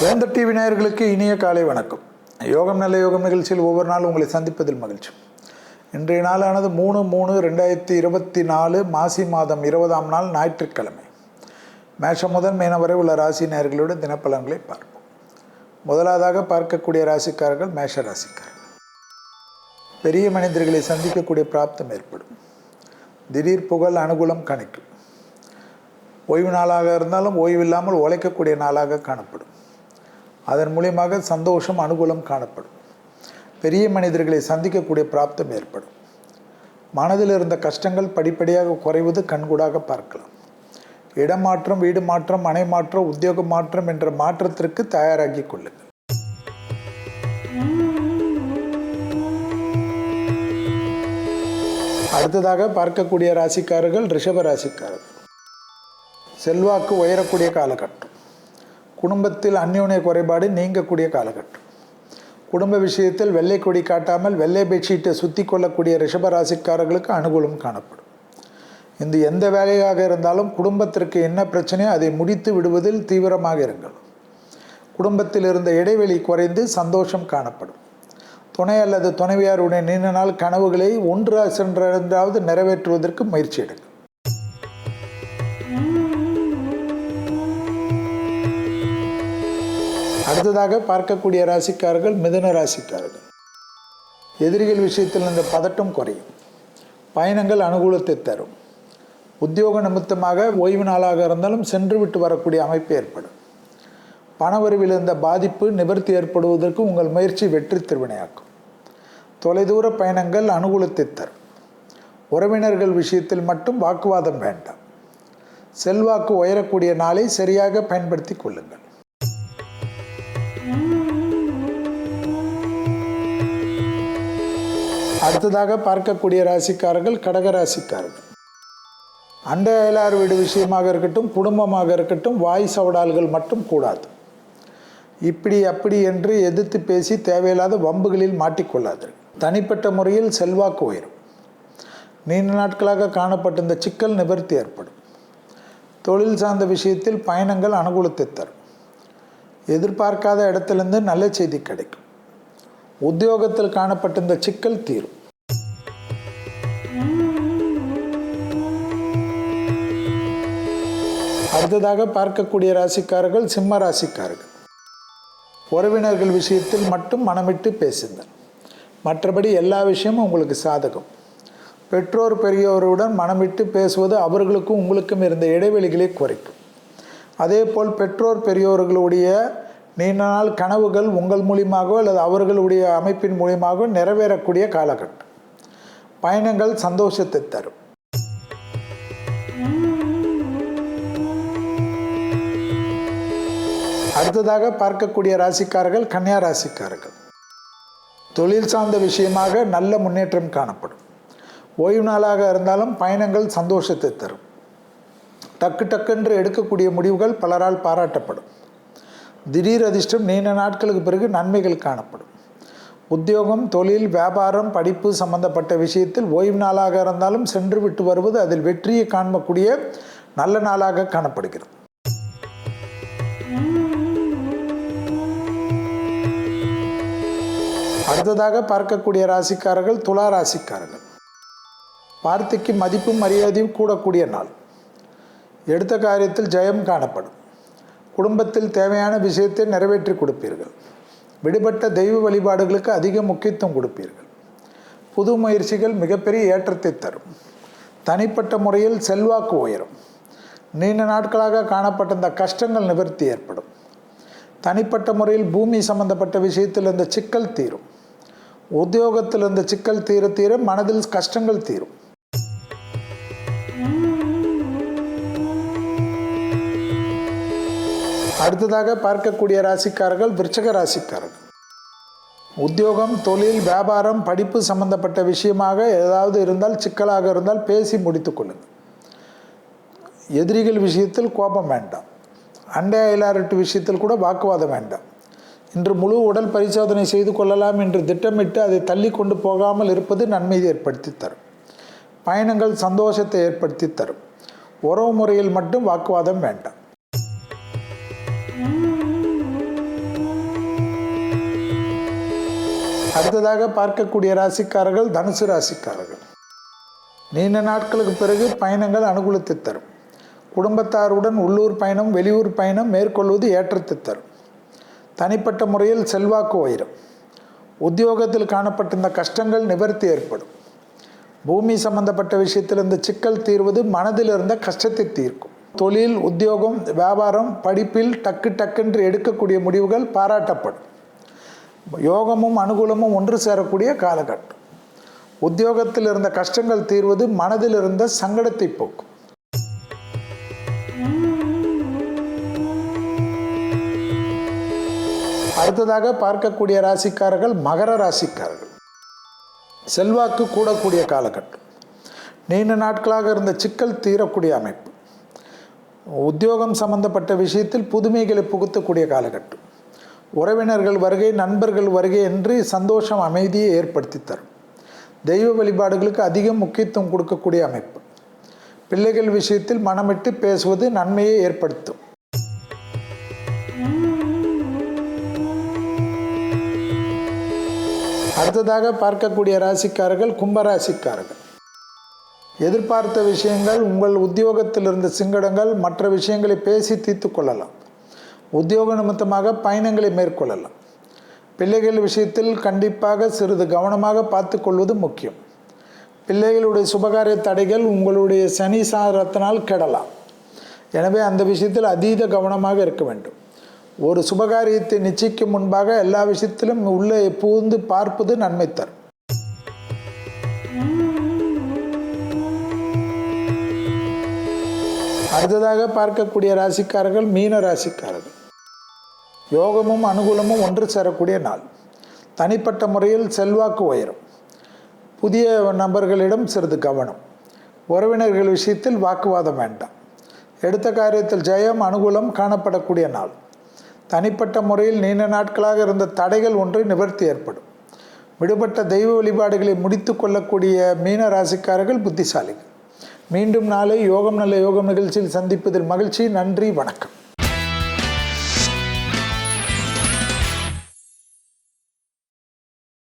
வேந்த TV நேயர்களுக்கு இனிய காலை வணக்கம். யோகம் நல்ல யோகம் நிகழ்ச்சியில் ஒவ்வொரு நாளும் உங்களை சந்திப்பதில் மகிழ்ச்சி. இன்றைய நாளானது மூணு மூணு ரெண்டாயிரத்தி இருபத்தி நாலு மாசி மாதம் இருபதாம் நாள் ஞாயிற்றுக்கிழமை. மேஷம் முதல் மீன வரை உள்ள ராசி நேயர்களோட தினப்பலன்களை பார்ப்போம். முதலாவதாக பார்க்கக்கூடிய ராசிக்காரர்கள் மேஷ ராசிக்காரர்கள். பெரிய மனிதர்களை சந்திக்கக்கூடிய பிராப்தம் ஏற்படும். திடீர் புகழ் அனுகூலம் கணிக்கும். ஓய்வு நாளாக இருந்தாலும் ஓய்வில்லாமல் உழைக்கக்கூடிய நாளாக காணப்படும். அதன் மூலியமாக சந்தோஷம் அனுகூலம் காணப்படும். பெரிய மனிதர்களை சந்திக்கக்கூடிய பிராப்தம் ஏற்படும். மனதில் இருந்த கஷ்டங்கள் படிப்படியாக குறைவது கண்கூடாக பார்க்கலாம். இடமாற்றம் வீடு மாற்றம் மனை மாற்றம் உத்தியோக மாற்றம் என்ற மாற்றத்திற்கு தயாராகி கொள்ளுங்கள். அடுத்ததாக பார்க்கக்கூடிய ராசிக்காரர்கள் ரிஷப ராசிக்காரர்கள். செல்வாக்கு உயரக்கூடிய காலகட்டம். குடும்பத்தில் அந்யோன்ய குறைபாடு நீங்கக்கூடிய காலகட்டம். குடும்ப விஷயத்தில் வெள்ளை கொடி காட்டாமல் வெள்ளை பெட்ஷீட்டை சுற்றி கொள்ளக்கூடிய ரிஷபராசிக்காரர்களுக்கு அனுகூலம் காணப்படும். இந்த எந்த வேலையாக இருந்தாலும் குடும்பத்திற்கு என்ன பிரச்சனையோ அதை முடித்து விடுவதில் தீவிரமாக இருங்கள். குடும்பத்தில் இருந்த இடைவெளி குறைந்து சந்தோஷம் காணப்படும். துணை அல்லது துணைவியாருடைய நீண்ட நாள் கனவுகளை ஒன்று சென்றாவது நிறைவேற்றுவதற்கு முயற்சி எடுங்கள். அடுத்ததாக பார்க்கக்கூடிய ராசிக்காரர்கள் மிதன ராசிக்காரர்கள். எதிரிகள் விஷயத்தில் இந்த பதட்டம் குறையும். பயணங்கள் அனுகூலத்தை தரும். உத்தியோக நிமித்தமாக ஓய்வு நாளாக இருந்தாலும் சென்று விட்டு வரக்கூடிய அமைப்பு ஏற்படும். பணவரவில் இருந்த பாதிப்பு நிவர்த்தி ஏற்படுவதற்கு உங்கள் முயற்சி வெற்றி திருவினையாக்கும். தொலைதூர பயணங்கள் அனுகூலத்தை தரும். உறவினர்கள் விஷயத்தில் மட்டும் வாக்குவாதம் வேண்டாம். செல்வாக்கு உயரக்கூடிய நாளை சரியாக பயன்படுத்தி கொள்ளுங்கள். அடுத்ததாக பார்க்கக்கூடிய ராசிக்காரர்கள் கடக ராசிக்காரர்கள். அண்டை அயலார் வீடு விஷயமாக இருக்கட்டும் குடும்பமாக இருக்கட்டும் வாய் சவடால்கள் மட்டும் கூடாது. இப்படி அப்படி என்று எதிர்த்து பேசி தேவையில்லாத வம்புகளில் மாட்டிக்கொள்ளாதீர்கள். தனிப்பட்ட முறையில் செல்வாக்கு உயரும். நீண்ட நாட்களாக காணப்பட்ட இந்த சிக்கல் நிவர்த்தி ஏற்படும். தொழில் சார்ந்த விஷயத்தில் பயணங்கள் அனுகூலத்தை தரும். எதிர்பார்க்காத இடத்துலேருந்து நல்ல செய்தி கிடைக்கும். உத்தியோகத்தில் காணப்பட்ட இந்த சிக்கல் தீரும். அடுத்ததாக பார்க்கக்கூடிய ராசிக்காரர்கள் சிம்ம ராசிக்காரர்கள். உறவினர்கள் விஷயத்தில் மட்டும் மனமிட்டு பேசுங்கள். மற்றபடி எல்லா விஷயமும் உங்களுக்கு சாதகம். பெற்றோர் பெரியோருடன் மனமிட்டு பேசுவது அவர்களுக்கும் உங்களுக்கும் இருந்த இடைவெளிகளை குறைக்கும். அதே போல் பெற்றோர் பெரியோர்களுடைய நீண்ட நாள் கனவுகள் உங்கள் மூலியமாகவோ அல்லது அவர்களுடைய அமைப்பின் மூலியமாகவோ நிறைவேறக்கூடிய காலகட்டம். பயணங்கள் சந்தோஷத்தை தரும். அடுத்ததாக பார்க்கக்கூடிய ராசிக்காரர்கள் கன்னியா ராசிக்காரர்கள். தொழில் சார்ந்த விஷயமாக நல்ல முன்னேற்றம் காணப்படும். ஓய்வு நாளாக இருந்தாலும் பயணங்கள் சந்தோஷத்தை தரும். டக்கு டக்குன்று எடுக்கக்கூடிய முடிவுகள் பலரால் பாராட்டப்படும். திடீர் அதிர்ஷ்டம் நீண்ட நாட்களுக்கு பிறகு நன்மைகள் காணப்படும். உத்தியோகம் தொழில் வியாபாரம் படிப்பு சம்பந்தப்பட்ட விஷயத்தில் ஓய்வு நாளாக இருந்தாலும் சென்று விட்டு வருவது அதில் வெற்றியை காணக்கூடிய நல்ல நாளாக காணப்படுகிறது. அடுத்ததாக பார்க்கக்கூடிய ராசிக்காரர்கள் துலா ராசிக்காரர்கள். வார்த்தைக்கு மதிப்பும் மரியாதையும் கூடக்கூடிய நாள். எடுத்த காரியத்தில் ஜெயம் காணப்படும். குடும்பத்தில் தேவையான விஷயத்தை நிறைவேற்றி கொடுப்பீர்கள். விடுபட்ட தெய்வ வழிபாடுகளுக்கு அதிக முக்கியத்துவம் கொடுப்பீர்கள். புது முயற்சிகள் மிகப்பெரிய ஏற்றத்தை தரும். தனிப்பட்ட முறையில் செல்வாக்கு உயரும். நீண்ட நாட்களாக காணப்பட்ட இந்த கஷ்டங்கள் நிவர்த்தி ஏற்படும். தனிப்பட்ட முறையில் பூமி சம்பந்தப்பட்ட விஷயத்தில் இந்த சிக்கல் தீரும். உத்தியோகத்தில் இருந்த சிக்கல் தீர தீர மனதில் கஷ்டங்கள் தீரும். அடுத்ததாக பார்க்கக்கூடிய ராசிக்காரர்கள் விருச்சக ராசிக்காரர்கள். உத்தியோகம் தொழில் வியாபாரம் படிப்பு சம்பந்தப்பட்ட விஷயமாக ஏதாவது இருந்தால் சிக்கலாக இருந்தால் பேசி முடித்து கொள்ளுங்கள். எதிரிகள் விஷயத்தில் கோபம் வேண்டாம். அண்டை அயலாரட்டு விஷயத்தில் கூட வாக்குவாதம் வேண்டாம். இன்று முழு உடல் பரிசோதனை செய்து கொள்ளலாம் என்று திட்டமிட்டு அதை தள்ளி கொண்டு போகாமல் இருப்பது நன்மையை ஏற்படுத்தி தரும். பயணங்கள் சந்தோஷத்தை ஏற்படுத்தி தரும். உறவு முறையில் மட்டும் வாக்குவாதம் வேண்டாம். அடுத்ததாக பார்க்கக்கூடிய ராசிக்காரர்கள் தனுசு ராசிக்காரர்கள். நீண்ட நாட்களுக்கு பிறகு பயணங்கள் அனுகூலத்தை தரும். குடும்பத்தாருடன் உள்ளூர் பயணம் வெளியூர் பயணம் மேற்கொள்வது ஏற்றத்து தரும். தனிப்பட்ட முறையில் செல்வாக்கு உயரும். உத்தியோகத்தில் காணப்பட்டிருந்த கஷ்டங்கள் நிவர்த்தி ஏற்படும். பூமி சம்பந்தப்பட்ட விஷயத்தில் இந்த சிக்கல் தீர்வது மனதில் இருந்த கஷ்டத்தை தீர்க்கும். தொழில் உத்தியோகம் வியாபாரம் படிப்பில் டக்கு டக்குன்று எடுக்கக்கூடிய முடிவுகள் பாராட்டப்படும். யோகமும் அனுகூலமும் ஒன்று சேரக்கூடிய காலகட்டம். உத்தியோகத்தில் இருந்த கஷ்டங்கள் தீர்வது மனதில் இருந்த சங்கடத்தை போக்கும். அடுத்ததாக பார்க்கக்கூடிய ராசிக்காரர்கள் மகர ராசிக்காரர்கள். செல்வாக்கு கூடக்கூடிய காலகட்டம். நீண்ட நாட்களாக இருந்த சிக்கல் தீரக்கூடிய அமைப்பு. உத்தியோகம் சம்பந்தப்பட்ட விஷயத்தில் புதுமைகளை புகுத்தக்கூடிய காலகட்டம். உறவினர்கள் வருகை நண்பர்கள் வருகை என்று சந்தோஷம் அமைதியை ஏற்படுத்தி தரும். தெய்வ வழிபாடுகளுக்கு அதிக முக்கியத்துவம் கொடுக்கக்கூடிய அமைப்பு. பிள்ளைகள் விஷயத்தில் மனமிட்டு பேசுவது நன்மையை ஏற்படுத்தும். அடுத்ததாக பார்க்கக்கூடிய ராசிக்காரர்கள் கும்பராசிக்காரர்கள். எதிர்பார்த்த விஷயங்கள் உங்கள் உத்தியோகத்தில் இருந்த சிங்கடங்கள் மற்ற விஷயங்களை பேசி தீர்த்து கொள்ளலாம். உத்தியோக நிமித்தமாக பயணங்களை மேற்கொள்ளலாம். பிள்ளைகள் விஷயத்தில் கண்டிப்பாக சிறிது கவனமாக பார்த்து கொள்வது முக்கியம். பிள்ளைகளுடைய சுபகாரிய தடைகள் உங்களுடைய சனி சாரத்தினால் கெடலாம். எனவே அந்த விஷயத்தில் அதீத கவனமாக இருக்க வேண்டும். ஒரு சுபகாரியத்தை நிச்சயிக்கும் முன்பாக எல்லா விஷயத்திலும் உள்ளே புகுந்து பார்ப்பது நன்மை தரும் அடுத்ததாக பார்க்கக்கூடிய ராசிக்காரர்கள் மீன ராசிக்காரர்கள். யோகமும் அனுகூலமும் ஒன்று சேரக்கூடிய நாள். தனிப்பட்ட முறையில் செல்வாக்கு உயரும். புதிய நபர்களிடம் சிறிது கவனம். உறவினர்கள் விஷயத்தில் வாக்குவாதம் வேண்டாம். எடுத்த காரியத்தில் ஜெயம் அனுகூலம் காணப்படக்கூடிய நாள். தனிப்பட்ட முறையில் நீண்ட நாட்களாக இருந்த தடைகள் ஒன்று நிவர்த்தி ஏற்படும். விடுபட்ட தெய்வ வழிபாடுகளை முடித்து கொள்ளக்கூடிய மீன ராசிக்காரர்கள் புத்திசாலிகள். மீண்டும் நாளை யோகம் நல்ல யோகம் நிகழ்ச்சியில் சந்திப்பதில் மகிழ்ச்சி. நன்றி வணக்கம்.